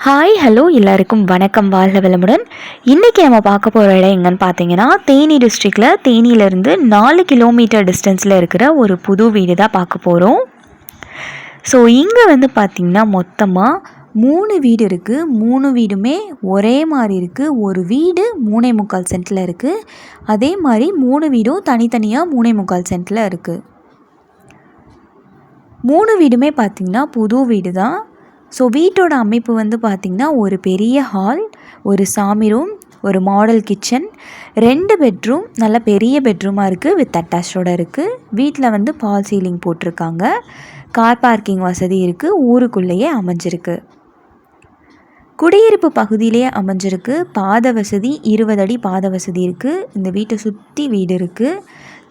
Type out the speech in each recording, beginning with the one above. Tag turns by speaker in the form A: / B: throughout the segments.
A: Hi hello எல்லாருக்கும் வணக்கம். வாழ்க வளமுடன். இன்றைக்கி நம்ம பார்க்க போகிற இடம் எங்கன்னு பார்த்தீங்கன்னா தேனி டிஸ்ட்ரிக்டில் தேனியிலேருந்து நாலு கிலோமீட்டர் டிஸ்டன்ஸில் இருக்கிற ஒரு புது வீடு தான் பார்க்க போகிறோம் ஸோ இங்கே வந்து பார்த்திங்கன்னா மொத்தமாக மூணு வீடு இருக்குது மூணு வீடுமே ஒரே மாதிரி இருக்குது ஒரு வீடு மூணே முக்கால் சென்ட்டில் இருக்குது அதே மாதிரி மூணு வீடும் தனித்தனியாக மூணே முக்கால் சென்ட்டில் இருக்குது மூணு வீடுமே பார்த்திங்கன்னா புது வீடு தான் ஸோ வீட்டோட அமைப்பு வந்து பார்த்திங்கன்னா ஒரு பெரிய ஹால் ஒரு சாமி ரூம் ஒரு மாடல் கிச்சன் ரெண்டு பெட்ரூம் நல்ல பெரிய பெட்ரூமாக இருக்குது வித் அட்டாச்சோட இருக்குது வீட்டில் வந்து பால் சீலிங் போட்டிருக்காங்க. கார் பார்க்கிங் வசதி இருக்குது ஊருக்குள்ளேயே அமைஞ்சிருக்கு. குடியிருப்பு பகுதியிலே அமைஞ்சிருக்கு. பாத வசதி இருபது அடி பாத வசதி இருக்குது இந்த வீட்டை சுற்றி வீடு இருக்குது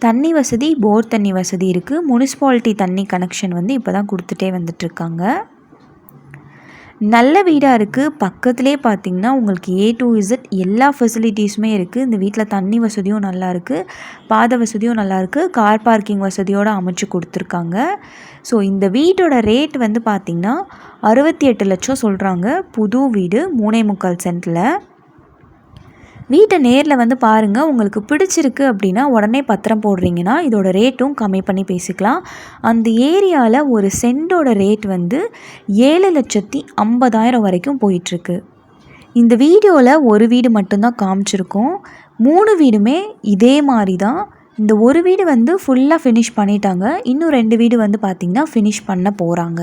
A: தண்ணி வசதி போர் தண்ணி வசதி இருக்குது முனிசிபாலிட்டி தண்ணி கனெக்ஷன் வந்து இப்போ தான் கொடுத்துட்டே வந்துட்டுருக்காங்க நல்ல வீடாக இருக்குது பக்கத்துலேயே பார்த்தீங்கன்னா உங்களுக்கு ஏ டு இசட் எல்லா ஃபெசிலிட்டிஸுமே இருக்குது இந்த வீட்டில் தண்ணி வசதியும் நல்லா இருக்குது பாத வசதியும் நல்லா இருக்குது கார் பார்க்கிங் வசதியோடு அமைச்சு கொடுத்துருக்காங்க. ஸோ இந்த வீட்டோட ரேட் வந்து பார்த்திங்கன்னா அறுபத்தி எட்டு லட்சம் சொல்கிறாங்க புது வீடு மூணே முக்கால் சென்ட்டில் வீட்டை நேரில் வந்து பாருங்கள் உங்களுக்கு பிடிச்சிருக்கு அப்படின்னா உடனே பத்திரம் போடுறீங்கன்னா இதோட ரேட்டும் கம்மி பண்ணி பேசிக்கலாம். அந்த ஏரியாவில் ஒரு சென்டோட ரேட் வந்து ஏழு லட்சத்தி ஐம்பதாயிரம் வரைக்கும் போயிட்டுருக்கு. இந்த வீடியோவில் ஒரு வீடு மட்டும்தான் காமிச்சிருக்கோம். மூணு வீடுமே இதே மாதிரி தான் இந்த ஒரு வீடு வந்து ஃபுல்லாக ஃபினிஷ் பண்ணிட்டாங்க. இன்னும் ரெண்டு வீடு வந்து பார்த்திங்கன்னா ஃபினிஷ் பண்ண போகிறாங்க